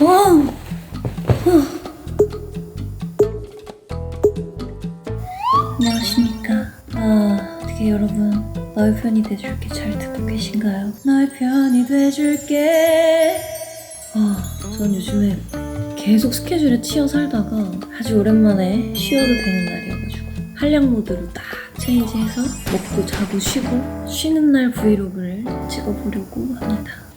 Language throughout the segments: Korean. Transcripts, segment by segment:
어. 안녕하십니까. 아, 어떻게 여러분 너의 편이 돼줄게 잘 듣고 계신가요? 너의 편이 돼줄게. 아, 전 요즘에 계속 스케줄에 치여 살다가 아주 오랜만에 쉬어도 되는 날이어가지고 한량 모드로 딱 체인지해서 먹고 자고 쉬고 쉬는 날 브이로그를 찍어보려고 합니다.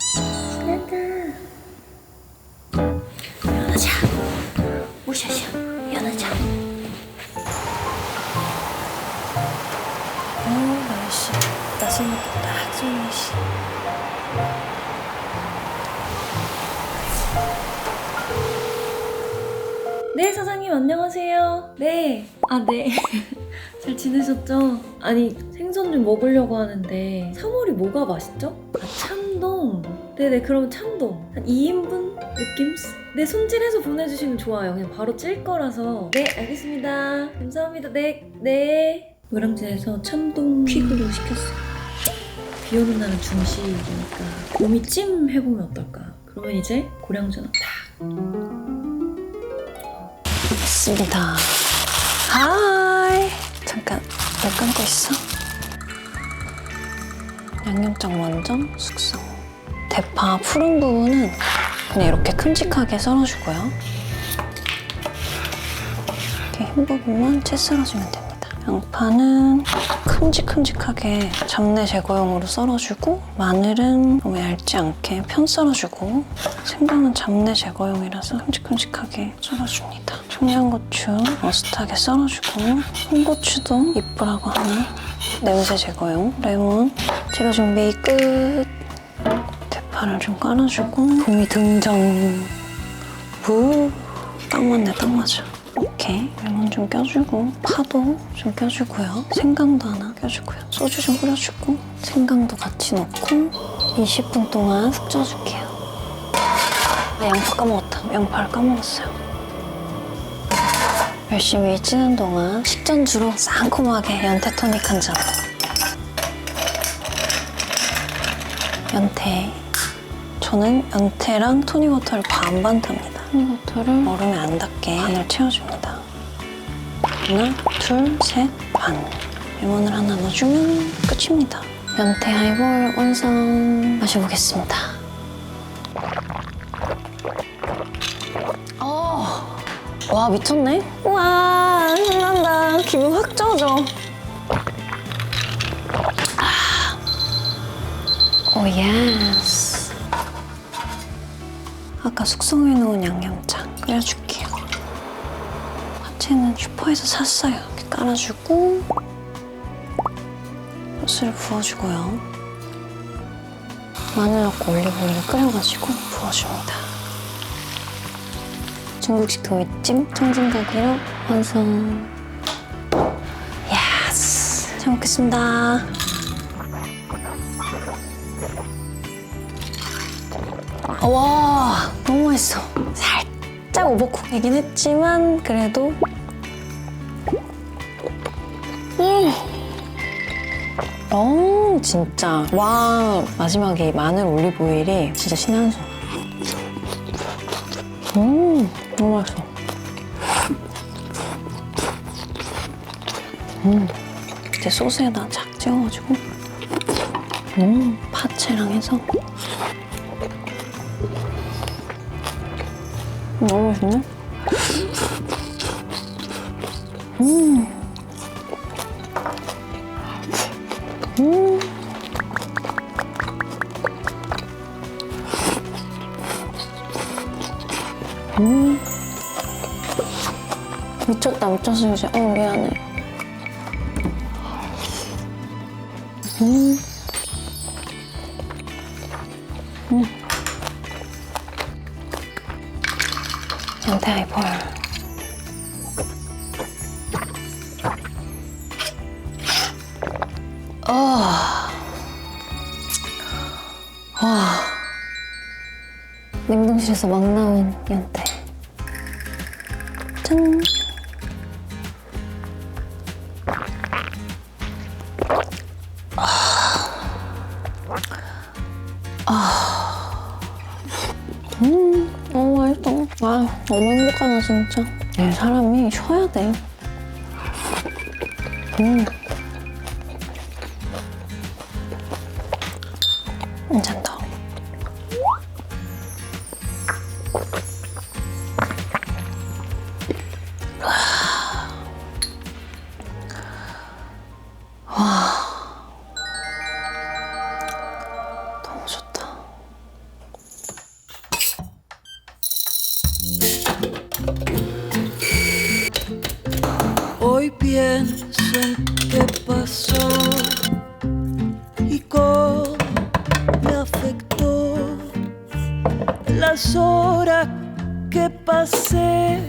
사장님 안녕하세요. 네. 아, 네. 잘 지내셨죠? 아니, 생선 좀 먹으려고 하는데 3월이 뭐가 맛있죠? 아, 참돔. 네네, 그럼 참돔. 한 2인분 느낌? 네, 손질해서 보내주시면 좋아요. 그냥 바로 찔 거라서. 네, 알겠습니다. 감사합니다. 네, 네. 노량진에서 참돔 퀵으로 시켰어요. 비 오는 날은 중식이니까 곰이 찜 해보면 어떨까? 그러면 이제 고량주는 딱 있습니다. 하이. 잠깐, 왜 감고 있어? 양념장 먼저 숙성. 대파 푸른 부분은 그냥 이렇게 큼직하게 썰어주고요. 이렇게 흰 부분만 채 썰어주면 됩니다. 양파는 큼직큼직하게 잡내 제거용으로 썰어주고 마늘은 너무 얇지 않게 편 썰어주고 생강은 잡내 제거용이라서 큼직큼직하게 썰어줍니다. 청양고추 머스타하게 썰어주고 홍고추도 이쁘라고 하니 냄새 제거용 레몬. 재료 준비 끝. 대파를 좀 깔아주고 봄이 등장. 무딱 맞네 딱 맞아. 이렇게 레몬 좀 껴주고 파도 좀 껴주고요. 생강도 하나 껴주고요. 소주 좀 뿌려주고 생강도 같이 넣고 20분 동안 숙져줄게요. 아 양파 까먹었다. 양파를 까먹었어요 열심히 찌는 동안 식전주로 상콤하게 연태 토닉 한 잔. 연태. 저는 연태랑 토닉워터를 반반 탑니다. 토닉워터를 얼음에 안 닿게 반을 채워줍니다. 하나, 둘, 셋, 반. 레몬을 하나 넣어주면 끝입니다. 연태 하이볼 완성. 마셔보겠습니다. 와 미쳤네. 와 신난다. 기분 확 좋아져. 아. 오 예스. 아까 숙성해 놓은 양념장 끓여줄게요. 파채는 슈퍼에서 샀어요. 이렇게 깔아주고 소스를 부어주고요. 마늘 넣고 올리브 오일을 끓여가지고 부어줍니다. 중국식 도이찜 청진닭이랑 완성. 예스. 잘 먹겠습니다. 와, 너무 맛있어. 살짝 오버쿡이긴 했지만 그래도 음. 어, 진짜. 와, 마지막에 마늘 올리브 오일이 진짜 신의 한 수. 음, 너무 맛있어. 음, 이제 소스에다 착 찍어가지고, 음, 파채랑 해서. 음, 너무 맛있네? 음. 미쳤다, 미쳤어, 이제. 어, 미안해. 음. 음. 냉동실에서 막 나온 연태. 짠. 아. 음, 너무 맛있어. 아, 너무 행복하다, 진짜. 네, 사람이 쉬어야 돼. 음. 더. Las horas que pasé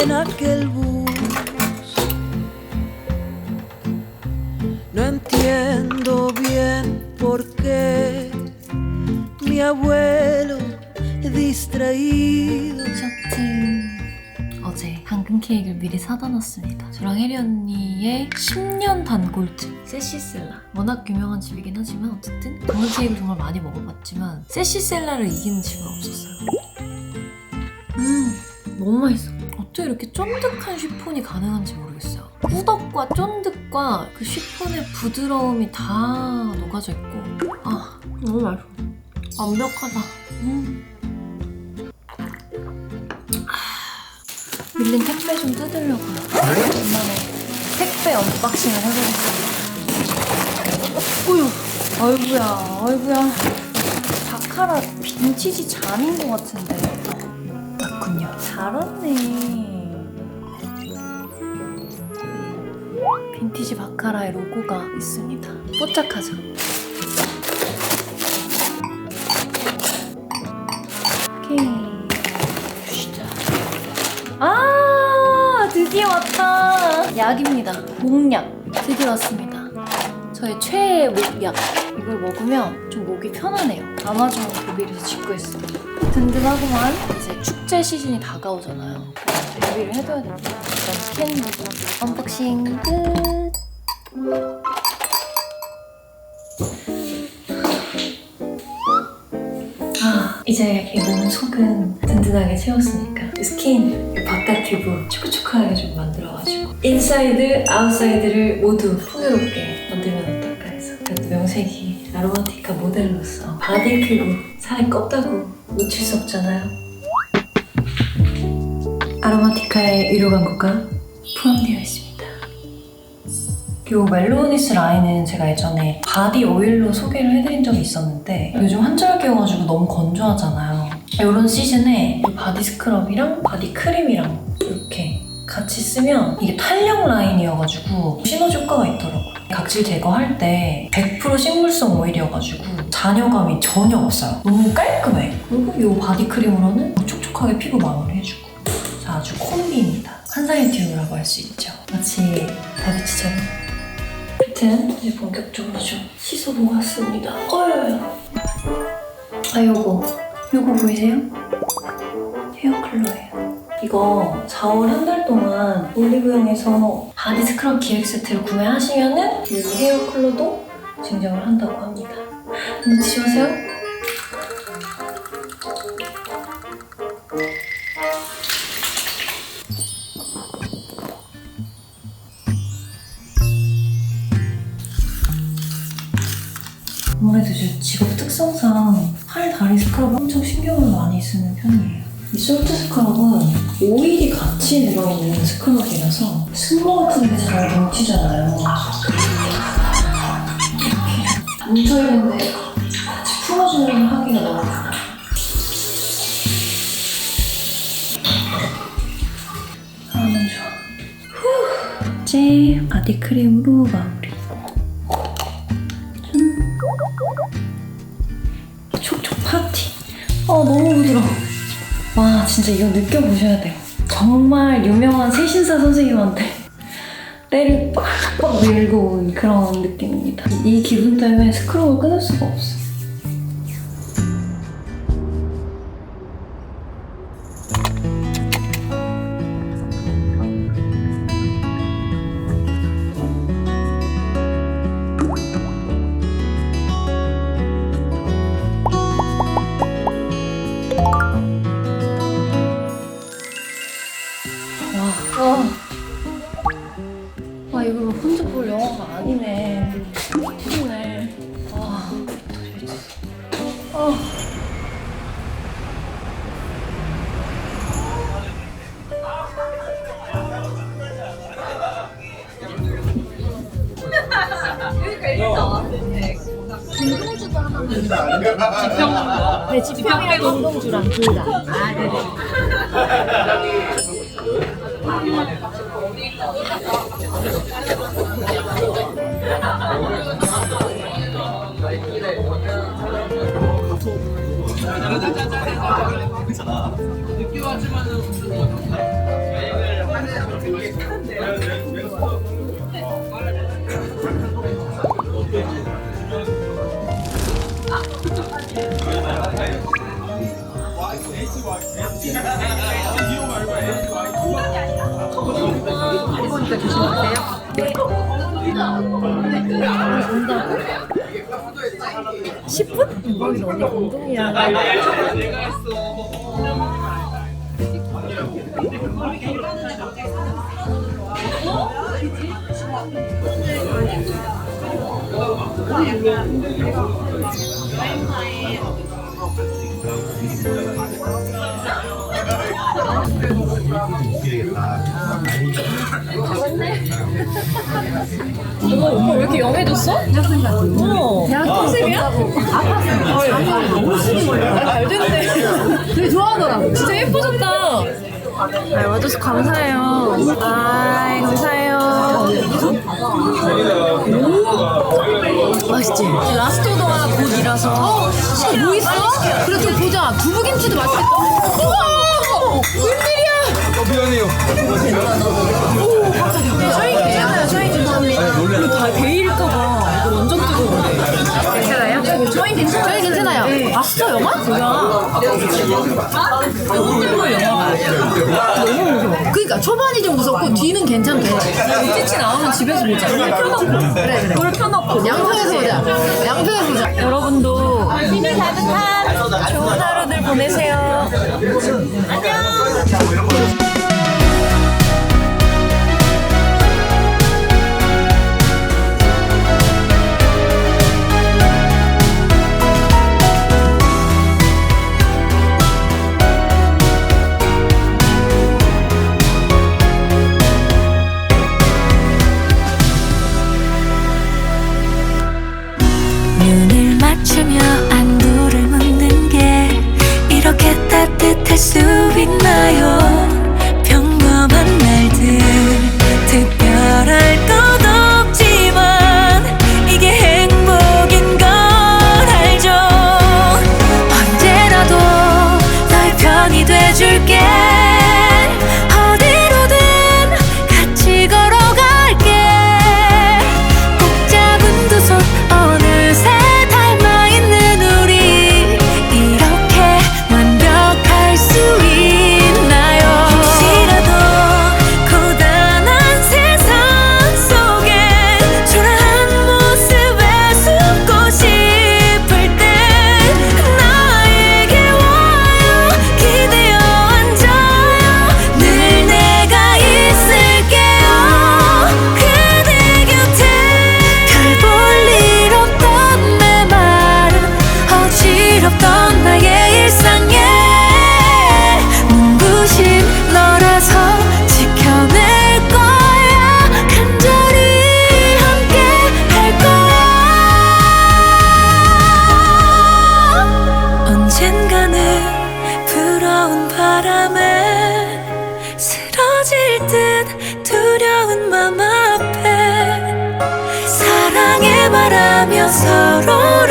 en aquel bus. No entiendo bien por qué mi abuelo distraído 당근 케이크를 미리 사다 놨습니다. 저랑 혜리 언니의 10년 단골집 세시셀라. 워낙 유명한 집이긴 하지만 어쨌든 당근 케이크를 정말 많이 먹어봤지만 세시셀라를 이기는 집은 없었어요. 음 너무 맛있어. 어떻게 이렇게 쫀득한 쉬폰이 가능한지 모르겠어요. 꾸덕과 쫀득과 그 쉬폰의 부드러움이 다 녹아져 있고 아 너무 맛있어. 완벽하다. 음. 밀린 택배 좀 뜯으려고요. 오랜만에 택배 언박싱을 해보겠습니다. 어휴, 아이구야, 아이구야. 바카라 빈티지 잔인 것 같은데. 맞군요. 잘 왔네. 빈티지 바카라의 로고가 있습니다. 뽀짝하죠? 드디어 왔다. 약입니다. 목약. 드디어 왔습니다. 저의 최애 목약. 이걸 먹으면 좀 목이 편하네요. 아마존 구비에서 짓고 있어요 든든하구만 이제 축제 시즌이 다가오잖아요. 구비를 해둬야 됩니다. 일단 스캔부터 언박싱 끝 이제 이 몸 속은 든든하게 채웠으니까 이 스킨, 이 바깥 피부 초크초크하게 좀 만들어가지고 인사이드, 아웃사이드를 모두 풍요롭게 만들면 어떨까 해서 그래도 명색이 아로마티카 모델로서 바디 피부 살이 껍다고 놓칠 수 없잖아요. 아로마티카의 유료 광고가 포함되어 있습니다 이 멜로니스 라인은 제가 예전에 바디 오일로 소개를 해드린 적이 있었는데 요즘 한절기여가지고 너무 건조하잖아요. 이런 시즌에 이 바디 스크럽이랑 바디 크림이랑 이렇게 같이 쓰면 이게 탄력 라인이어가지고 시너지 효과가 있더라고요. 각질 제거할 때 100% 식물성 오일이어가지고 잔여감이 전혀 없어요. 너무 깔끔해. 그리고 이 바디 크림으로는 촉촉하게 피부 마무리 해주고 자, 아주 콤비입니다. 환상의 듀오라고 할 수 있죠. 마치 다비치처럼. 하여튼 이제 본격적으로 좀 씻어보고 왔습니다. 어휴. 아 요거 요거 보이세요? 헤어클러예요. 이거 4월 한 달 동안 올리브영에서 바디 스크럽 기획 세트를 구매하시면은 이 헤어클러도 증정을 한다고 합니다. 놓치지 마세요. 팔, 다리 스크럽 엄청 신경을 많이 쓰는 편이에요. 이 솔트 스크럽은 오일이 같이 들어있는 스크럽이라서 승모 같은 게잘 뭉치잖아요. 이렇게 뭉쳐있는데 같이 풀어주는 하기가 너무 편해요. 아, 너무 좋아. 후! 이제 바디 크림으로 마무리. 촉촉 파티. 어, 너무 부드러워. 와, 진짜 이거 느껴보셔야 돼요. 정말 유명한 세신사 선생님한테 때를 빡빡 밀고 온 그런 느낌입니다. 이 기분 때문에 스크럽을 끊을 수가 없어. 그러니까 네, 지평이랑 김동주랑 둘 다. 아, 네. 늦게 왔지만은 온다고? 10분? 대박이다 언니 감동이야. 어머 오빠 왜 이렇게 영해졌어? 어. 야 컨셉이야? 잘 됐네. 되게 좋아하더라고. 진짜 예뻐졌다. 아, 와줘서 감사해요. 아, 감사해요. 맛있지? 라스토도가 곧이라서. 어, 뭐 있어? 그래, 좀 보자. 두부김치도 맛있겠다. 우와! 웬일이야? 저희 괜찮아요. 저희 죄송합니다. 이거 다 베일까봐 이거 완전 뜨거운데. 괜찮아요? 저희 괜찮아요. 저희 괜찮아요. 봤어 영화? 뭐야? 뜨거 영화. 너무 무서워. 그러니까 초반이 좀 무섭고 뒤는 괜찮대. 찌찌 나오면 집에서 보자. 불 켜놓고. 그래 그래. 불 켜놓고. 양평에서 보자. 양평에서 보자. 여러분도 힘을 가득한 좋은 하루들 보내세요. 눈을 서로